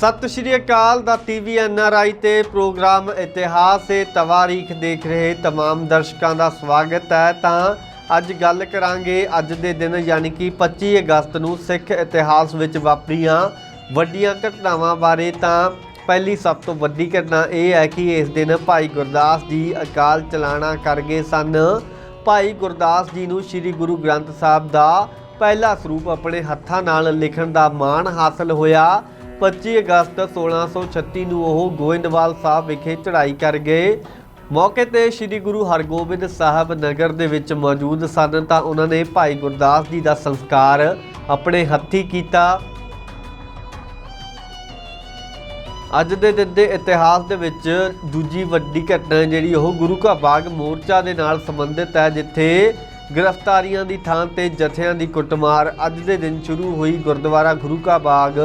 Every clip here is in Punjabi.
ਸਤਿ ਸ਼੍ਰੀ ਅਕਾਲ ਦਾ ਟੀਵੀ ਐਨਆਰਆਈ ਤੇ ਪ੍ਰੋਗਰਾਮ ਇਤਿਹਾਸ ਤੇ ਤਵਾਰੀਖ ਦੇਖ ਰਹੇ तमाम ਦਰਸ਼ਕਾਂ ਦਾ ਸਵਾਗਤ ਹੈ ਤਾਂ ਅੱਜ ਗੱਲ ਕਰਾਂਗੇ ਅੱਜ ਦੇ ਦਿਨ ਯਾਨੀ ਕਿ 25 ਅਗਸਤ ਨੂੰ ਸਿੱਖ ਇਤਿਹਾਸ ਵਿੱਚ ਵਾਪਰੀਆਂ ਵੱਡੀਆਂ ਘਟਨਾਵਾਂ ਬਾਰੇ ਤਾਂ ਪਹਿਲੀ ਸਭ ਤੋਂ ਵੱਡੀ ਘਟਨਾ ਇਹ ਹੈ ਕਿ ਇਸ ਦਿਨ ਭਾਈ ਗੁਰਦਾਸ ਜੀ ਅਕਾਲ ਚਲਾਣਾ ਕਰ ਗਏ ਸਨ ਭਾਈ ਗੁਰਦਾਸ ਜੀ ਨੂੰ ਸ੍ਰੀ ਗੁਰੂ ਗ੍ਰੰਥ ਸਾਹਿਬ ਦਾ ਪਹਿਲਾ ਸਰੂਪ ਆਪਣੇ ਹੱਥਾਂ ਨਾਲ ਲਿਖਣ ਦਾ ਮਾਣ ਹਾਸਲ ਹੋਇਆ 25 ਅਗਸਤ 1636 ਨੂੰ ਉਹ ਗੋਇੰਦਵਾਲ ਸਾਹਿਬ ਵਿਖੇ ਚੜ੍ਹਾਈ ਕਰ ਗਏ। ਮੌਕੇ ਤੇ ਸ੍ਰੀ ਗੁਰੂ ਹਰਗੋਬਿੰਦ ਸਾਹਿਬ ਨਗਰ ਦੇ ਵਿੱਚ ਮੌਜੂਦ ਸਨ ਤਾਂ ਉਹਨਾਂ ਨੇ ਭਾਈ ਗੁਰਦਾਸ ਜੀ ਦਾ ਸੰਸਕਾਰ ਆਪਣੇ ਹੱਥੀ ਕੀਤਾ। ਅੱਜ ਦੇ ਦਿਨ ਦੇ ਇਤਿਹਾਸ ਦੇ ਵਿੱਚ ਦੂਜੀ ਵੱਡੀ ਘਟਨਾ ਜਿਹੜੀ ਉਹ ਗੁਰੂ ਕਾ ਬਾਗ ਮੋਰਚਾ ਦੇ ਨਾਲ ਸੰਬੰਧਿਤ ਹੈ, ਜਿੱਥੇ ਗ੍ਰਿਫਤਾਰੀਆਂ ਦੀ ਥਾਂ ਤੇ ਜਥਿਆਂ ਦੀ ਕੁੱਟਮਾਰ ਅੱਜ ਦੇ ਦਿਨ ਸ਼ੁਰੂ ਹੋਈ। ਗੁਰਦੁਆਰਾ ਗੁਰੂ ਕਾ ਬਾਗ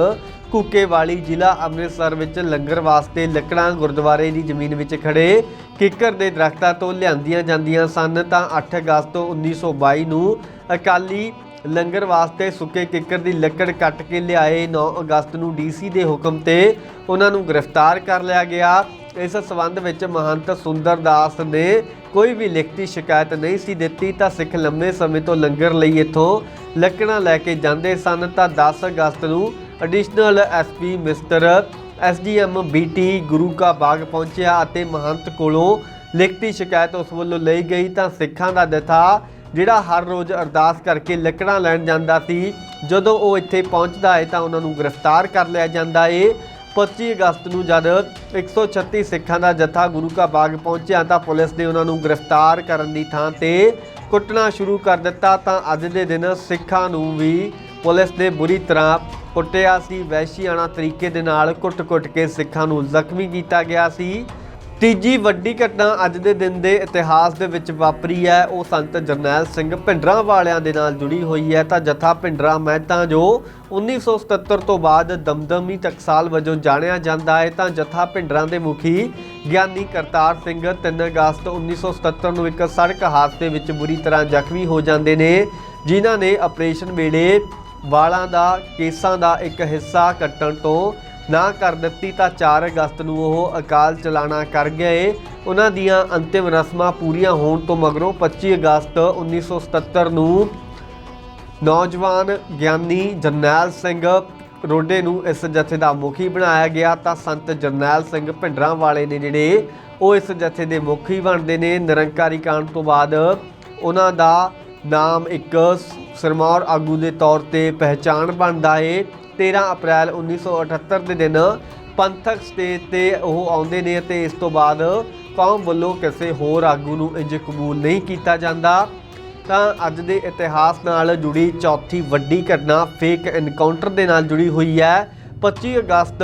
ਕੁੱਕੇਵਾਲੀ ਜ਼ਿਲ੍ਹਾ ਅੰਮ੍ਰਿਤਸਰ ਵਿੱਚ ਲੰਗਰ ਵਾਸਤੇ ਲੱਕੜਾਂ ਗੁਰਦੁਆਰੇ ਦੀ ਜ਼ਮੀਨ ਵਿੱਚ ਖੜੇ ਕਿੱਕਰ ਦੇ ਦਰਖਤਾਂ ਤੋਂ ਲਿਆਂਦੀਆਂ ਜਾਂਦੀਆਂ ਸਨ ਤਾਂ 8 ਅਗਸਤ 1922 ਨੂੰ ਅਕਾਲੀ ਲੰਗਰ ਵਾਸਤੇ ਸੁੱਕੇ ਕਿੱਕਰ ਦੀ ਲੱਕੜ ਕੱਟ ਕੇ ਲਿਆਏ। 9 ਅਗਸਤ ਨੂੰ ਡੀਸੀ ਦੇ ਹੁਕਮ ਤੇ ਉਹਨਾਂ ਨੂੰ ਗ੍ਰਿਫਤਾਰ ਕਰ ਲਿਆ ਗਿਆ। ਇਸ ਸਬੰਧ ਵਿੱਚ ਮਹੰਤ ਸੁੰਦਰ ਦਾਸ ਨੇ ਕੋਈ ਵੀ ਲਿਖਤੀ ਸ਼ਿਕਾਇਤ ਨਹੀਂ ਸੀ ਦਿੱਤੀ ਤਾਂ ਸਿੱਖ ਲੰਮੇ ਸਮੇਂ ਤੋਂ ਲੰਗਰ ਲਈ ਇੱਥੋਂ ਲੱਕੜਾਂ ਲੈ ਕੇ ਜਾਂਦੇ ਸਨ ਤਾਂ 10 ਅਗਸਤ ਨੂੰ additional SP mister SDM BT Guru ka Bagh ਪਹੁੰਚਿਆ ਅਤੇ ਮਹੰਤ ਕੋਲੋਂ ਲਿਖਤੀ ਸ਼ਿਕਾਇਤ ਉਸ ਵੱਲੋਂ ਲਈ ਗਈ ਤਾਂ ਸਿੱਖਾਂ ਦਾ ਜਥਾ, ਜਿਹੜਾ ਹਰ ਰੋਜ਼ ਅਰਦਾਸ ਕਰਕੇ ਲੱਕੜਾਂ ਲੈਣ ਜਾਂਦਾ ਸੀ, ਜਦੋਂ ਉਹ ਇੱਥੇ ਪਹੁੰਚਦਾ ਹੈ ਤਾਂ ਉਹਨਾਂ ਨੂੰ ਗ੍ਰਿਫਤਾਰ ਕਰ ਲਿਆ ਜਾਂਦਾ ਏ। 25 ਅਗਸਤ ਨੂੰ ਜਦ 136 ਸਿੱਖਾਂ ਦਾ ਜਥਾ ਗੁਰੂ ਕਾ ਬਾਗ ਪਹੁੰਚਿਆ ਤਾਂ ਪੁਲਿਸ ਨੇ ਉਹਨਾਂ ਨੂੰ ਗ੍ਰਿਫਤਾਰ ਕਰਨ ਦੀ ਥਾਂ ਤੇ ਕੁੱਟਣਾ ਸ਼ੁਰੂ ਕਰ ਦਿੱਤਾ ਤਾਂ ਅੱਜ ਦੇ ਦਿਨ ਸਿੱਖਾਂ ਨੂੰ ਵੀ ਪੁਲਿਸ ਨੇ ਬੁਰੀ ਤਰ੍ਹਾਂ ਕੁੱਟਿਆ ਸੀ। ਵਹਿਸ਼ੀਆਣਾ ਤਰੀਕੇ ਦੇ ਨਾਲ ਕੁੱਟ-ਕੁੱਟ ਕੇ ਸਿੱਖਾਂ ਨੂੰ ਜ਼ਖਮੀ ਕੀਤਾ ਗਿਆ ਸੀ। ਤੀਜੀ ਵੱਡੀ ਘਟਨਾ ਅੱਜ ਦੇ ਦਿਨ ਦੇ ਇਤਿਹਾਸ ਦੇ ਵਿੱਚ ਵਾਪਰੀ ਹੈ। ਉਹ ਸੰਤ ਜਰਨੈਲ ਸਿੰਘ ਭਿੰਡਰਾਂ ਵਾਲਿਆਂ ਦੇ ਨਾਲ ਜੁੜੀ ਹੋਈ ਹੈ। ਤਾਂ ਜਥਾ ਭਿੰਡਰਾਂ ਮਹਿਤਾ ਜੋ 1977 ਤੋਂ ਬਾਅਦ ਦਮਦਮੀ ਟਕਸਾਲ ਵਜੋਂ ਜਾਣਿਆ ਜਾਂਦਾ ਹੈ। ਤਾਂ ਜਥਾ ਭਿੰਡਰਾਂ ਦੇ ਮੁਖੀ ਗਿਆਨੀ ਕਰਤਾਰ ਸਿੰਘ 3 ਅਗਸਤ 1977 ਨੂੰ ਇੱਕ ਸੜਕ ਹਾਦਸੇ ਵਿੱਚ ਬੁਰੀ ਤਰ੍ਹਾਂ ਜ਼ਖਮੀ ਹੋ ਜਾਂਦੇ ਨੇ, ਜਿਨ੍ਹਾਂ ਨੇ ਆਪਰੇਸ਼ਨ ਵੇਲੇ ਵਾਲਾਂ ਦਾ, ਕੇਸਾਂ ਦਾ ਇੱਕ ਹਿੱਸਾ ਕੱਟਣ ਤੋਂ ਨਾ ਕਰ ਦਿੱਤੀ ਤਾਂ 4 ਅਗਸਤ ਨੂੰ ਉਹ ਅਕਾਲ ਚਲਾਣਾ ਕਰ ਗਏ। ਉਹਨਾਂ ਦੀਆਂ ਅੰਤਿਮ ਰਸਮਾਂ ਪੂਰੀਆਂ ਹੋਣ ਤੋਂ ਮਗਰੋਂ 25 ਅਗਸਤ 1977 ਨੂੰ ਨੌਜਵਾਨ ਗਿਆਨੀ ਜਰਨੈਲ ਸਿੰਘ ਰੋਡੇ ਨੂੰ ਇਸ ਜਥੇ ਦਾ ਮੁਖੀ ਬਣਾਇਆ ਗਿਆ। ਤਾਂ ਸੰਤ ਜਰਨੈਲ ਸਿੰਘ ਭਿੰਡਰਾਂ ਵਾਲੇ ਨੇ ਜਿਹੜੇ, ਉਹ ਇਸ ਜਥੇ ਦੇ ਮੁਖੀ ਬਣਦੇ ਨੇ। ਨਿਰੰਕਾਰੀ ਕਾਂਡ ਤੋਂ ਬਾਅਦ ਉਹਨਾਂ ਦਾ ਨਾਮ ਇੱਕ ਸਰਮੌਰ ਆਗੂ ਦੇ ਤੌਰ ਤੇ ਪਹਿਚਾਣ ਬਣਦਾ ਏ। 13 ਅਪ੍ਰੈਲ 1978 ਦੇ ਦਿਨ ਪੰਥਕ ਸਟੇਜ ਤੇ ਉਹ ਆਉਂਦੇ ਨੇ ਅਤੇ ਇਸ ਤੋਂ ਬਾਅਦ ਕੌਮ ਵੱਲੋਂ ਕਿਸੇ ਹੋਰ ਆਗੂ ਨੂੰ ਇੰਜ ਕਬੂਲ ਨਹੀਂ ਕੀਤਾ ਜਾਂਦਾ। ਤਾਂ ਅੱਜ ਦੇ ਇਤਿਹਾਸ ਨਾਲ ਜੁੜੀ ਚੌਥੀ ਵੱਡੀ ਘਟਨਾ ਫੇਕ ਐਨਕਾਊਂਟਰ ਦੇ ਨਾਲ ਜੁੜੀ ਹੋਈ ਹੈ। 25 ਅਗਸਤ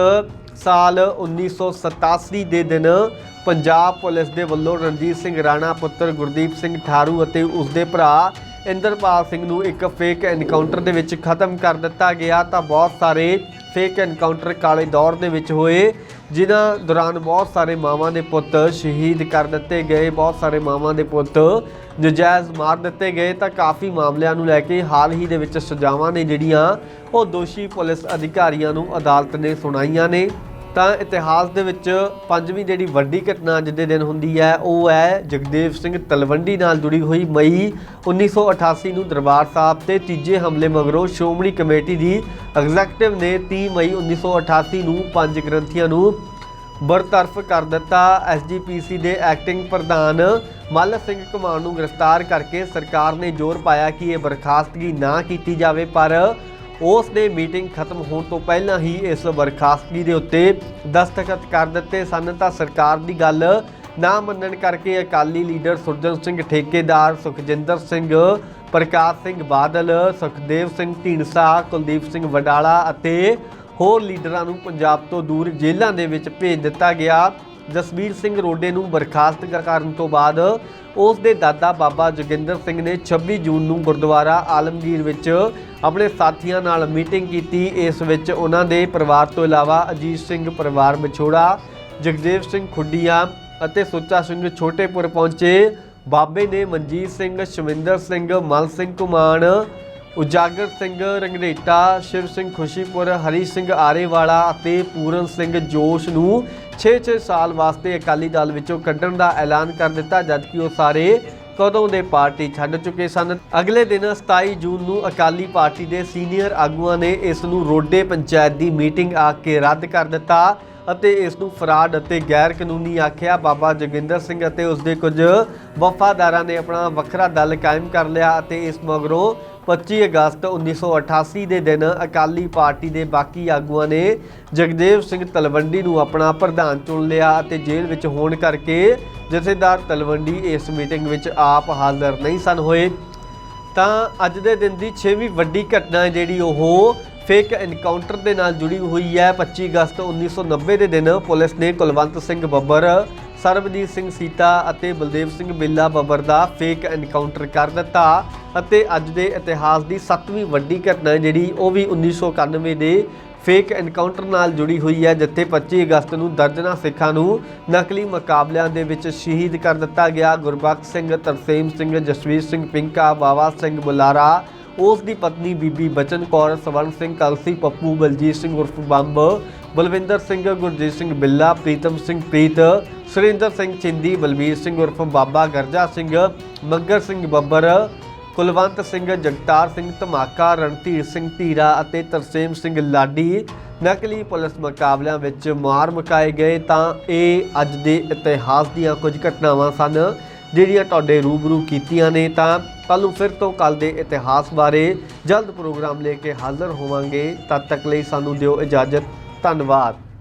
ਸਾਲ 1987 ਦੇ ਦਿਨ ਪੰਜਾਬ ਪੁਲਿਸ ਦੇ ਵੱਲੋਂ ਰਣਜੀਤ ਸਿੰਘ ਰਾਣਾ, ਪੁੱਤਰ ਗੁਰਦੀਪ ਸਿੰਘ ਠਾਰੂ ਅਤੇ ਉਸ ਦੇ ਭਰਾ ਇੰਦਰਪਾਲ ਸਿੰਘ ਨੂੰ ਇੱਕ ਫੇਕ ਐਨਕਾਊਂਟਰ ਦੇ ਵਿੱਚ ਖਤਮ ਕਰ ਦਿੱਤਾ ਗਿਆ, ਤਾਂ ਬਹੁਤ ਸਾਰੇ ਫੇਕ ਐਨਕਾਊਂਟਰ ਕਾਲੇ ਦੌਰ ਦੇ ਵਿੱਚ ਹੋਏ, ਜਿਨ੍ਹਾਂ ਦੌਰਾਨ ਬਹੁਤ ਸਾਰੇ ਮਾਵਾਂ ਦੇ ਪੁੱਤ ਸ਼ਹੀਦ ਕਰ ਦਿੱਤੇ ਗਏ, ਬਹੁਤ ਸਾਰੇ ਮਾਵਾਂ ਦੇ ਪੁੱਤ ਨਜਾਇਜ਼ ਮਾਰ ਦਿੱਤੇ ਗਏ, ਤਾਂ ਕਾਫੀ ਮਾਮਲਿਆਂ ਨੂੰ ਲੈ ਕੇ ਹਾਲ ਹੀ ਦੇ ਵਿੱਚ ਸਜ਼ਾਵਾਂ ਨੇ ਜਿਹੜੀਆਂ ਉਹ ਦੋਸ਼ੀ ਪੁਲਿਸ ਅਧਿਕਾਰੀਆਂ ਨੂੰ ਅਦਾਲਤ ਨੇ ਸੁਣਾਈਆਂ ਨੇ। ਤਾਂ ਇਤਿਹਾਸ ਦੇ ਵਿੱਚ ਪੰਜਵੀਂ ਜਿਹੜੀ ਵੱਡੀ ਘਟਨਾ ਅੱਜ ਦੇ ਦਿਨ ਹੁੰਦੀ ਹੈ, ਉਹ ਹੈ ਜਗਦੇਵ ਸਿੰਘ ਤਲਵੰਡੀ ਨਾਲ ਜੁੜੀ ਹੋਈ ਮਈ 1988 ਨੂੰ ਦਰਬਾਰ ਸਾਹਿਬ ਤੇ ਤੀਜੇ ਹਮਲੇ ਮਗਰੋਂ ਸ਼੍ਰੋਮਣੀ ਕਮੇਟੀ ਦੀ ਐਗਜ਼ੈਕਟਿਵ ਨੇ 30 ਮਈ 1988 ਨੂੰ ਪੰਜ ਗ੍ਰੰਥੀਆਂ ਨੂੰ ਬਰਤਰਫ ਕਰ ਦਿੱਤਾ। ਐਸਜੀਪੀਸੀ ਦੇ ਐਕਟਿੰਗ ਪ੍ਰਧਾਨ ਮੱਲ ਸਿੰਘ ਕੁਮਾਰ ਨੂੰ ਗ੍ਰਿਫਤਾਰ ਕਰਕੇ ਸਰਕਾਰ ਨੇ ਜ਼ੋਰ ਪਾਇਆ ਕਿ ਇਹ ਬਰਖਾਸਤਗੀ ਨਾ ਕੀਤੀ ਜਾਵੇ, ਪਰ ਉਸ ਨੇ ਮੀਟਿੰਗ ਖਤਮ ਹੋਣ ਤੋਂ ਪਹਿਲਾਂ ਹੀ ਇਸ ਬਰਖਾਸਤਗੀ ਦੇ ਉੱਤੇ ਦਸਤਖਤ ਕਰ ਦਿੱਤੇ ਸਨ। ਤਾਂ ਸਰਕਾਰ ਦੀ ਗੱਲ ਨਾ ਮੰਨਣ ਕਰਕੇ ਅਕਾਲੀ ਲੀਡਰ ਸੁਰਜਨ ਸਿੰਘ ਠੇਕੇਦਾਰ ਸੁਖਜਿੰਦਰ ਸਿੰਘ, ਪ੍ਰਕਾਸ਼ ਸਿੰਘ ਬਾਦਲ, ਸੁਖਦੇਵ ਸਿੰਘ ਢੀਂਡਸਾ, ਕੁਲਦੀਪ ਸਿੰਘ ਵਡਾਲਾ ਅਤੇ ਹੋਰ ਲੀਡਰਾਂ ਨੂੰ ਪੰਜਾਬ ਤੋਂ ਦੂਰ ਜੇਲ੍ਹਾਂ ਦੇ ਵਿੱਚ ਭੇਜ ਦਿੱਤਾ ਗਿਆ। ਜਸਬੀਰ ਸਿੰਘ ਰੋਡੇ ਨੂੰ ਬਰਖਾਸਤ ਕਰਨ ਤੋਂ ਬਾਅਦ ਉਸ ਦੇ ਦਾਦਾ ਬਾਬਾ ਜੋਗਿੰਦਰ ਸਿੰਘ ਨੇ 26 ਜੂਨ ਨੂੰ ਗੁਰਦੁਆਰਾ ਆਲਮਗੀਰ ਵਿੱਚ ਆਪਣੇ ਸਾਥੀਆਂ ਨਾਲ ਮੀਟਿੰਗ ਕੀਤੀ। ਇਸ ਵਿੱਚ ਉਹਨਾਂ ਦੇ ਪਰਿਵਾਰ ਤੋਂ ਇਲਾਵਾ ਅਜੀਤ ਸਿੰਘ ਪਰਿਵਾਰ ਵਿਛੋੜਾ, ਜਗਦੇਵ ਸਿੰਘ ਖੁੱਡੀਆਂ ਅਤੇ ਸੁੱਚਾ ਸਿੰਘ ਛੋਟੇਪੁਰ ਪਹੁੰਚੇ। ਬਾਬੇ ਨੇ ਮਨਜੀਤ ਸਿੰਘ ਸ਼ਮਿੰਦਰ ਸਿੰਘ, ਮਲ ਸਿੰਘ ਕੁਮਾਨ ਉਜਾਗਰ ਸਿੰਘ ਰੰਗਰੇਟਾ, ਸ਼ਿਵ ਸਿੰਘ ਖੁਸ਼ੀਪੁਰ, ਹਰੀ ਸਿੰਘ ਆਰੇਵਾਲਾ ਅਤੇ ਪੂਰਨ ਸਿੰਘ ਜੋਸ਼ ਨੂੰ 6-6 ਸਾਲ ਵਾਸਤੇ ਅਕਾਲੀ ਦਲ ਵਿੱਚੋਂ ਕੱਢਣ ਦਾ ਐਲਾਨ ਕਰ ਦਿੱਤਾ, ਜਦਕਿ ਉਹ ਸਾਰੇ ਕਦੋਂ ਦੇ ਪਾਰਟੀ ਛੱਡ ਚੁੱਕੇ ਸਨ। ਅਗਲੇ ਦਿਨ 27 ਜੂਨ ਨੂੰ ਅਕਾਲੀ ਪਾਰਟੀ ਦੇ ਸੀਨੀਅਰ ਆਗੂਆਂ ਨੇ ਇਸ ਨੂੰ ਰੋਡੇ ਪੰਚਾਇਤ ਦੀ ਮੀਟਿੰਗ ਆ ਕੇ ਰੱਦ ਕਰ ਦਿੱਤਾ ਅਤੇ ਇਸ ਨੂੰ ਫਰਾਡ ਅਤੇ ਗੈਰ ਕਾਨੂੰਨੀ ਆਖਿਆ। ਬਾਬਾ ਜੋਗਿੰਦਰ ਸਿੰਘ ਅਤੇ ਉਸ ਦੇ ਕੁਝ ਵਫਾਦਾਰਾਂ ਨੇ ਆਪਣਾ ਵੱਖਰਾ ਦਲ ਕਾਇਮ ਕਰ ਲਿਆ ਅਤੇ ਇਸ ਮਗਰੋਂ 25 ਅਗਸਤ 1988 ਦੇ ਦਿਨ ਅਕਾਲੀ ਪਾਰਟੀ ਦੇ ਬਾਕੀ ਆਗੂਆਂ ਨੇ ਜਗਦੇਵ ਸਿੰਘ ਤਲਵੰਡੀ ਨੂੰ ਆਪਣਾ ਪ੍ਰਧਾਨ ਚੁਣ ਲਿਆ ਅਤੇ ਜੇਲ੍ਹ ਵਿੱਚ ਹੋਣ ਕਰਕੇ ਜਥੇਦਾਰ ਤਲਵੰਡੀ ਇਸ ਮੀਟਿੰਗ ਵਿੱਚ ਆਪ ਹਾਜ਼ਰ ਨਹੀਂ ਸਨ ਹੋਏ। ਤਾਂ ਅੱਜ ਦੇ ਦਿਨ ਦੀ 6ਵੀਂ ਵੱਡੀ ਘਟਨਾ ਜਿਹੜੀ ਉਹ ਫੇਕ ਐਨਕਾਊਂਟਰ ਦੇ ਨਾਲ ਜੁੜੀ ਹੋਈ ਹੈ। 25 ਅਗਸਤ 1990 ਦੇ ਦਿਨ ਪੁਲਿਸ ਨੇ ਕੁਲਵੰਤ ਸਿੰਘ ਬੱਬਰ ਸਰਬਜੀਤ ਸਿੰਘ ਸੀਤਾ ਅਤੇ ਬਲਦੇਵ ਸਿੰਘ ਬਿੱਲਾ ਬੱਬਰ ਦਾ ਫੇਕ ਐਨਕਾਊਂਟਰ ਕਰ ਦਿੱਤਾ ਅਤੇ ਅੱਜ ਦੇ ਇਤਿਹਾਸ ਦੀ 7ਵੀਂ ਵੱਡੀ ਘਟਨਾ ਜਿਹੜੀ ਉਹ ਵੀ 1991 ਦੇ ਫੇਕ ਐਨਕਾਊਂਟਰ ਨਾਲ ਜੁੜੀ ਹੋਈ ਹੈ, ਜਿੱਥੇ 25 ਅਗਸਤ ਨੂੰ ਦਰਜਨਾ ਸਿੱਖਾਂ ਨੂੰ ਨਕਲੀ ਮੁਕਾਬਲਿਆਂ ਦੇ ਵਿੱਚ ਸ਼ਹੀਦ ਕਰ ਦਿੱਤਾ ਗਿਆ। ਗੁਰਬਖਸ਼ ਸਿੰਘ, ਤਰਸੇਮ ਸਿੰਘ, ਜਸਵੀਰ ਸਿੰਘ, ਪਿੰਕਾ ਬਾਵਾ ਸਿੰਘ, ਬੁਲਾਰਾ ਉਸ ਦੀ ਪਤਨੀ ਬੀਬੀ ਬਚਨ ਕੌਰ, ਸਵਰਨ ਸਿੰਘ, ਕਲਸੀ, ਪੱਪੂ, ਬਲਜੀਤ ਸਿੰਘ ਉਰਫ ਬੰਬ, ਬਲਵਿੰਦਰ ਸਿੰਘ, ਗੁਰਜੀਤ ਸਿੰਘ ਬਿੱਲਾ, ਪ੍ਰੀਤਮ ਸਿੰਘ ਪ੍ਰੀਤ, ਸੁਰਿੰਦਰ ਸਿੰਘ ਚਿੰਦੀ, ਬਲਬੀਰ ਸਿੰਘ ਉਰਫ ਬਾਬਾ ਗਰਜਾ ਸਿੰਘ, ਮੱਗਰ ਸਿੰਘ ਬੱਬਰ, ਕੁਲਵੰਤ ਸਿੰਘ, ਜਗਤਾਰ ਸਿੰਘ ਧਮਾਕਾ, ਰਣਧੀਰ ਸਿੰਘ ਧੀਰਾ ਅਤੇ ਤਰਸੇਮ ਸਿੰਘ ਲਾਡੀ ਨਕਲੀ ਪੁਲਿਸ ਮੁਕਾਬਲਿਆਂ ਵਿੱਚ ਮਾਰ ਮੁਕਾਏ ਗਏ। ਤਾਂ ਇਹ ਅੱਜ ਦੇ ਇਤਿਹਾਸ ਦੀਆਂ ਕੁਝ ਘਟਨਾਵਾਂ ਸਨ ਜਿਹੜੀਆਂ ਤੁਹਾਡੇ ਰੂਬਰੂ ਕੀਤੀਆਂ ਨੇ। ਤਾਂ ਕੱਲ੍ਹ ਨੂੰ ਫਿਰ ਤੋਂ ਕੱਲ ਦੇ ਇਤਿਹਾਸ ਬਾਰੇ ਜਲਦ ਪ੍ਰੋਗਰਾਮ ਲੈ ਕੇ ਹਾਜ਼ਰ ਹੋਵਾਂਗੇ। ਤਦ ਤੱਕ ਲਈ ਸਾਨੂੰ ਦਿਓ ਇਜਾਜ਼ਤ। ਧੰਨਵਾਦ।